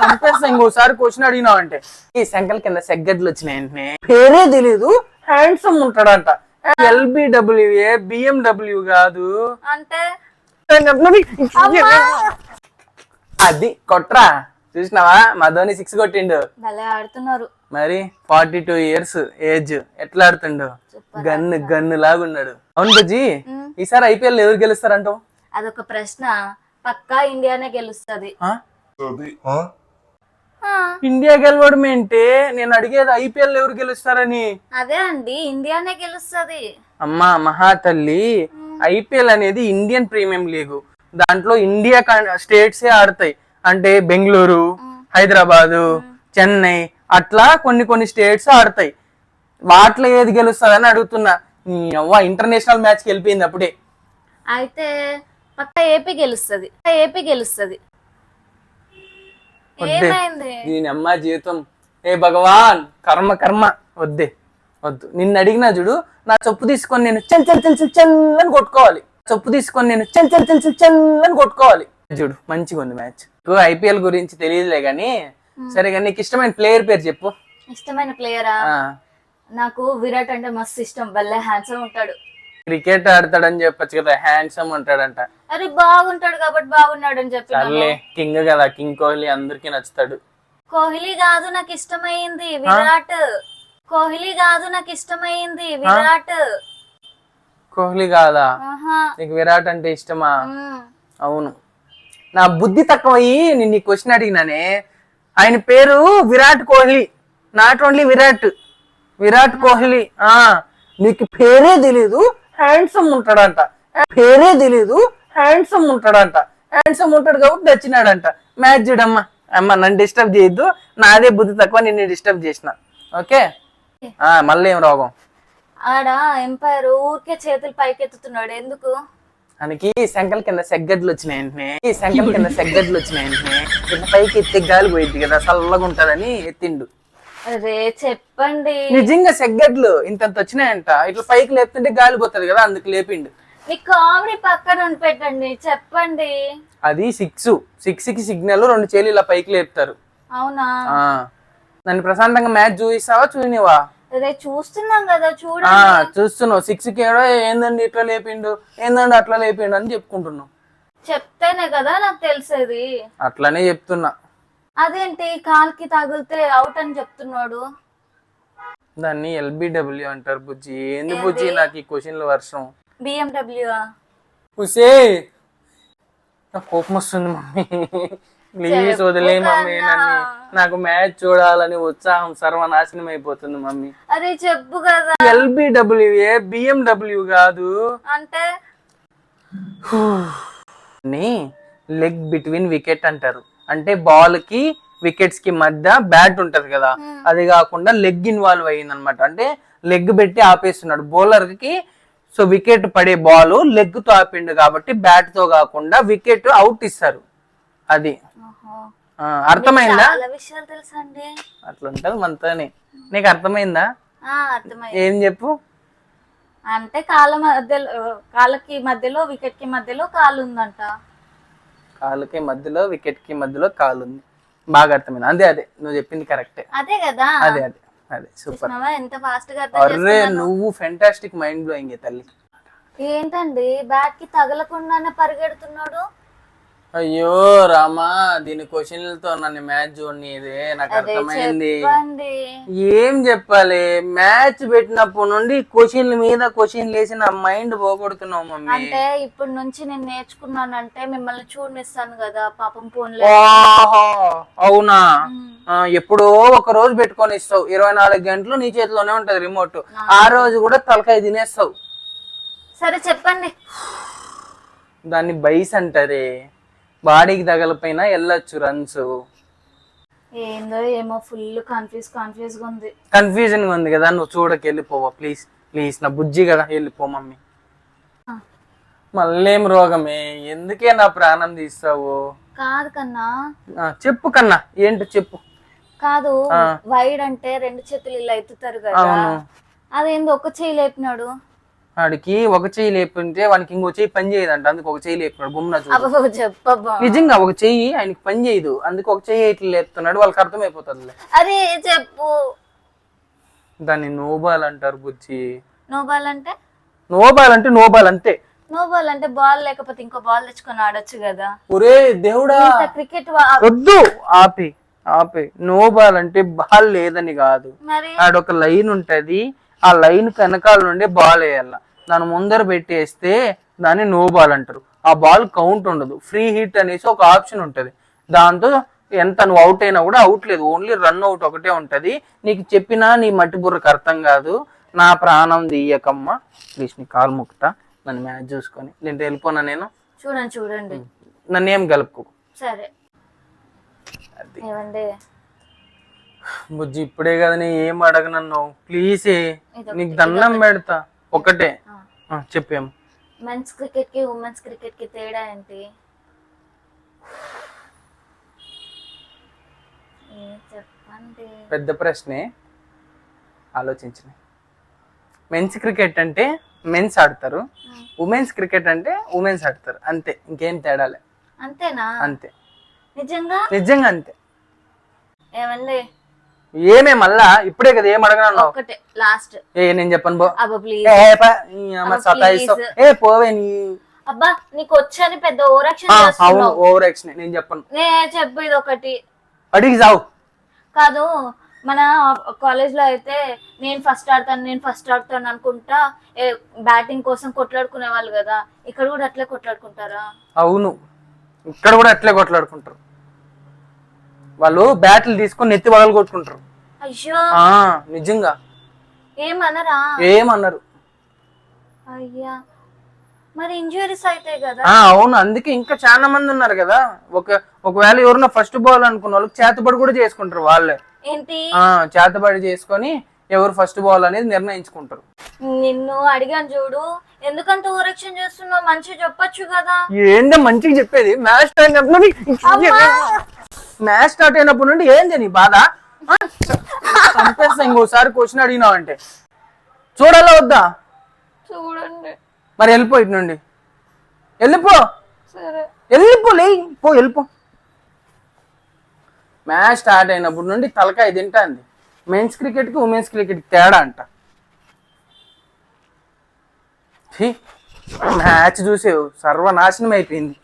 చంపేస్తా ఇంకోసారి క్వశ్చన్ అడిగినావు అంటే ఈ శంకల్ కింద సెగ్గడ్లు వచ్చినాయి వెంటనే పేరే తెలీదు. హ్యాండ్సమ్ ఉంటాడంట. ఎల్బిడబ్ల్యూఏ బిఎండబ్ల్యూ కాదు. అంటే? అది కొట్రా. చూసినావా? మా ధోని సిక్స్ కొట్టిండు. భలే ఆడుతున్నారు. మరి ఫార్టీ టూ ఇయర్స్ ఏజ్ ఎట్లా ఆడుతుండు? గన్ను గన్ను లాగున్నాడు అవును బుజ్జి ఈసారి ఐపీఎల్ ఎవరు గెలుస్తారంటావు? అదొక ప్రశ్న. పక్కా ఇండియానే గెలుస్తుంది. ఇండియా గెలవడం ఏంటి? నేను అడిగేది ఐపీఎల్ ఎవరు గెలుస్తారని. అదే అండి ఇండియానే గెలుస్తుంది. అమ్మా మహాతల్లి ఐపీఎల్ అనేది ఇండియన్ ప్రీమియం లీగ్. దాంట్లో ఇండియా స్టేట్సే ఆడతాయి. అంటే బెంగళూరు హైదరాబాదు చెన్నై అట్లా కొన్ని కొన్ని స్టేట్స్ ఆడతాయి. వాటిలో ఏది గెలుస్తుందని అడుగుతున్నా. నీ అవ్వ ఇంటర్నేషనల్ మ్యాచ్కి వెళ్ళిపోయింది అప్పుడే. అయితే పక్కా ఏపీ గెలుస్తుంది. ఏపీ గెలుస్తుంది. వద్దే. దీని అమ్మ జీవితం. ఏ భగవాన్ కర్మ కర్మ. వద్దే. వద్దు. నిన్ను అడిగినా చూడు నా చెప్పు తీసుకొని నేను చెల్ చెల్ చెల్ చెల్ అని కొట్టుకోవాలి. చెప్పు తీసుకొని నేను చెల్ చెల్ చెల్ చెల్ అని కొట్టుకోవాలి. చూడు మంచిగా ఉంది మ్యాచ్. ఐపీఎల్ గురించి తెలియదులే గానీ సరే కానీ నీకు ఇష్టమైన ప్లేయర్ పేరు చెప్పు. ఇష్టమైన ప్లేయరా? నాకు విరాట్ అంటే మస్తు ఇష్టం. భలే హ్యాండ్సమ్ ఉంటాడు. క్రికెట్ ఆడతాడని చెప్పొచ్చు కదా హ్యాండ్సమ్ ఉంటాడంట. అరే బాగుంటాడు కాబట్టి బాగున్నాడు అని చెప్పి సర్లే కింగ్ కదా కింగ్ కోహ్లీ అందరికి నచ్చుతాడు. కోహ్లీ కాదు నాకు ఇష్టమైంది విరాట్. కోహ్లీ కాదు నాకు ఇష్టమైంది విరాట్. కోహ్లీ కాదా? ఆహా. నీకు విరాట్ అంటే ఇష్టమా? ఉమ్. అవును. నా బుద్ధి తక్కువయ్యి నేను ఈ క్వశ్చన్ అడిగినానే. ఆయన పేరు Virat Kohli. Not only Virat Virat Kohli. ఆ నీకు పేరే తెలీదు హ్యాండ్సమ్ ఉంటాడంట. పేరే తెలీదు హ్యాండ్సమ్ ఉంటాడంట. హ్యాండ్సమ్ ఉంటాడు కాబట్టి నచ్చినాడంట. మ్యాచ్ చూడమ్మా. అమ్మ నన్ను డిస్టర్బ్ చేయొద్దు. నాదే బుద్ధి తక్కువ నిన్ను డిస్టర్బ్ చేసిన. ఓకే ఆ మళ్ళీ ఏం రోగం? ఆడ ఎంపైర్ ఊరికే చేతులు పైకెత్తుతున్నాడు. ఎందుకు? మనకి శంకల్ కింద సెగ్గడ్లు వచ్చినాయి వెంటనే ఈ శంకల్ కింద సెగ్గడ్లు వచ్చినాయి వెంటనే ఇట్లా పైకి ఎత్తే గాలి పోయింది కదా చల్లగా ఉంటదని ఎత్తిండు. అరే చెప్పండి. నిజంగా సెగ్గడ్లు ఇంతంత వచ్చినాయంట. ఇట్లా పైకి లేపుతుంటే గాలి పోతుంది కదా అందుకు లేపిండు. మీ కామెడీ పక్కన ఉండి పెట్టండి చెప్పండి. అది సిక్స్. సిక్స్కి సిగ్నల్ రెండు చేలు ఇలా పైకి లేపుతారు. అవునా? నన్ను ప్రశాంతంగా మ్యాచ్ చూపిస్తావా చూనివా అదే చూస్తున్నాం కదా ఆ చూడండి చూస్తున్నావు. సిక్స్కి ఏడో ఏందండి ఇట్లా లేపిండు ఏందండి అట్లా లేపిండు అని చెప్పుకుంటున్నావు. చెప్తేనే కదా నాకు తెలిసేది. అట్లానే చెప్తున్నా. అదేంటి కాల్కి తగిలితే అవుట్ అని చెప్తున్నాడు? దాన్ని ఎల్బిడబ్ల్యూ అంటారు బుజ్జి. ఏంది? బుజ్జి నాకు ఈ క్వశ్చన్ల వర్షం. బిఎండబ్ల్యూ ఉసే! నాకు కోపం వస్తుంది మమ్మీ. ప్లీజ్ వదిలే మమ్మీ నన్ను. నాకు మ్యాచ్ చూడాలని ఉత్సాహం సర్వనాశనం అయిపోతుంది మమ్మీ. అరే చెప్పు కదా. ఎల్బిడబ్ల్యూఏ బిఎండబ్ల్యూ కాదు. అంటే? ని లెగ్ బిట్వీన్ వికెట్ అంటారు. అంటే బాల్కి వికెట్స్కి మధ్య బ్యాట్ ఉంటది కదా. అది కాకుండా లెగ్ ఇన్వాల్వ్ అయ్యింది అనమాట అంటే లెగ్ పెట్టి ఆపేస్తున్నాడు. బౌలర్కి సో వికెట్ పడే బాల్ లెగ్తో ఆపిండు కాబట్టి బ్యాట్తో కాకుండా వికెట్ అవుట్ ఇస్తారు. అది. అర్థమైందా? చాలా విషయాలు తెలుసా అండి అట్లా ఉంటది మనతోనే. నీకు అర్థమైందా? ఏం చెప్పు? అంటే కాళ్ళ మధ్యలో కాళ్ళకి మధ్యలో వికెట్కి మధ్యలో కాలు ఉందంట. కాలుకి మధ్యలో వికెట్కి మధ్యలో కాలు ఉంది. బాగా అర్థమైంది. అదే అదే. నువ్వు చెప్పింది కరెక్టే అదే కదా. అదే అదే. అదే సూపర్. ఎంత ఫాస్ట్గా అర్రే? నువ్వు ఫెంటాస్టిక్ మైండ్ బ్లోయింగ్ తల్లి. ఏంటండి బ్యాట్కి తగలకుండానే పరిగెడుతున్నాడు? అయ్యో రామా దీని క్వశ్చన్లతో నన్ను మ్యాచ్ చూడనిదే నాకు అర్థమైంది. ఏం చెప్పాలి? మ్యాచ్ పెట్టినప్పటి నుండి క్వశ్చన్ల మీద క్వశ్చన్లు వేసి నా మైండ్ పోగొడుతున్నావు మమ్మీ. అంటే ఇప్పటి నుంచి నేను నేర్చుకున్నానంటే మిమ్మల్ని చూడనిస్తాను కదా పాపం ఓహో అవునా? ఎప్పుడో ఒక రోజు పెట్టుకొని ఇస్తావు. ఇరవై నాలుగు గంటలు నీ చేతిలోనే ఉంటది రిమోట్ ఆ రోజు కూడా తలకాయ తినేస్తావు. సరే చెప్పండి. దాన్ని బైస్ అంటారే. బాడీకి తగలపైన వెళ్ళొచ్చు రన్స్. ఏందో ఏమో ఫుల్ కన్ఫ్యూజ్ కన్ఫ్యూజ్గా ఉంది. కన్ఫ్యూజన్గా ఉంది కదా నువ్వు చూడక వెళ్ళిపోవా ప్లీజ్ ప్లీజ్ నా బుజ్జి కదా వెళ్ళిపో మమ్మీ. మళ్ళేం రోగమే? ఎందుకే నా ప్రాణం తీస్తావు? కాదు కన్నా. చెప్పు కన్నా ఏంటో చెప్పు. కాదు వైడ్ అంటే రెండు చేతులు ఇలా ఎత్తుతారు కదా. అదేందో ఒక చేయి లేపినాడు? వాడికి ఒక చెయ్యి లేపుంటే వానికి ఇంకో చెయ్యి పని చేయదంట అందుకు ఒక చెయ్యి లేపున్నాడు గుమ్న నిజంగా ఒక చెయ్యి ఆయనకి పని చేయదు అందుకు ఒక చెయ్యి ఇట్లా లేపుతున్నాడు వాళ్ళకి అర్థమైపోతుంది అరే చెప్పు. దాన్ని నోబాల్ అంటారు బుజ్జి. నోబాల్ అంటే? నోబాల్ అంటే నోబాల్ అంతే. నోబాల్ అంటే బాల్ లేకపోతే ఇంకో బాల్ తెచ్చుకొని ఆడొచ్చు కదా. ఒరే దేవుడా. క్రికెట్ వద్దు ఆపి. ఆపి. నోబాల్ అంటే బాల్ లేదని కాదు. ఆడొక లైన్ ఉంటది. ఆ లైన్ వెనకాల నుండి బాల్ వేయాల. దాని ముందర పెట్టేస్తే దాన్ని నో బాల్ అంటారు. ఆ బాల్ కౌంట్ ఉండదు. ఫ్రీ హిట్ అనేసి ఒక ఆప్షన్ ఉంటది. దాంతో ఎంత నువ్వు అవుట్ అయినా కూడా అవుట్ లేదు. ఓన్లీ రన్ అవుట్ ఒకటే ఉంటది. నీకు చెప్పినా నీ మట్టి బుర్రకు అర్థం కాదు. నా ప్రాణం తీయకమ్మ. ప్లీజ్ నీ కాలు ముక్తా నన్ను మ్యాచ్ చూసుకొని. నేను వెళ్ళిపోనా నేను? చూడండి చూడండి. నన్ను ఏం కలుపుకో. సరే. అది. ఏమండి? బుజ్జి ఇప్పుడే కదా నేను ఏం అడగనన్ను ప్లీజ్ నీకు దండం పెడతా. ఒకటే. ఆ, చెప్పేం మెన్స్ క్రికెట్కి ఉమెన్స్ క్రికెట్కి తేడా ఏంటి? చెప్పండి. పెద్ద ప్రశ్నే. ఆలోచించిన మెన్స్ క్రికెట్ అంటే మెన్స్ ఆడతారు. ఉమెన్స్ క్రికెట్ అంటే ఉమెన్స్ ఆడతారు. అంతే ఇంకేం తేడాలే అంతేనా? అంతే. నిజంగా? నిజంగా అంతే. ఏమండి? ఏమే మళ్ళా? ఇప్పుడే కదా ఏం అడగనన్నావు ఒక్కటే లాస్ట్ ఏ నేను చెప్పను పో. అబ్బా ప్లీజ్ ఏ పా, ఈ అమ్మ సతాయిస్తావు. ఏ పోవే నీ. అబ్బా నీకు వచ్చని పెద్ద ఓరక్షన్ ఆ, అవును చేస్తున్నావు. ఓవర్ యాక్షన్ నేను చెప్పను. నే చెప్పు ఇది ఒకటి అడిగి చావు కాదు మన కాలేజ్లో అయితే నేను ఫస్ట్ ఆడతాను నేను ఫస్ట్ ఆడతాను అనుకుంటా బ్యాటింగ్ కోసం కొట్లాడుకునే వాళ్ళు కదా. ఇక్కడ కూడా అట్లే కొట్లాడుకుంటారా? అవును. ఇక్కడ కూడా అట్లే కొట్లాడుకుంటారు. వాళ్ళు బ్యాట్లు తీసుకొని నెత్తి పగలు కొట్టుకుంటారు. అయ్యో. నిజంగా. ఏమనరా? ఏమన్నారు? అయ్యా. మరి ఇంజురీస్ అవుతాయి కదా. ఆ అవును. అందుకే ఇంకా చాలా మంది ఉన్నారు కదా. ఒక ఒకవేళ ఎవరన్నా ఫస్ట్ బాల్ అనుకున్న వాళ్ళకి చేతబడి కూడా చేసుకుంటారు వాళ్ళే. ఏంటి? చేతబడి చేసుకొని ఎవరు ఫస్ట్ బాల్ అనేది నిర్ణయించుకుంటారు. నిన్ను అడిగాను చూడు. ఎందుకంత ఓరక్షన్ చేస్తున్నావు? మంచిగా చెప్పొచ్చు కదా. ఏందో మంచిగా చెప్పేది. మ్యాచ్ స్టార్ట్ అయినప్పుడు మ్యాచ్ స్టార్ట్ అయినప్పటి నుండి ఏంది నీ బాధ? చంపేస్తా ఇంకోసారి క్వశ్చన్ అడిగినావు అంటే. చూడాలా వద్దా? చూడండి. మరి వెళ్ళిపో ఇటు నుండి. వెళ్ళిపో. సరే. వెళ్ళిపో లే. పో వెళ్ళిపో. మ్యాచ్ స్టార్ట్ అయినప్పటి నుండి తలకాయ తింటాంది. మెన్స్ క్రికెట్కి ఉమెన్స్ క్రికెట్కి తేడా అంట. మ్యాచ్ చూసేవు. సర్వనాశనం అయిపోయింది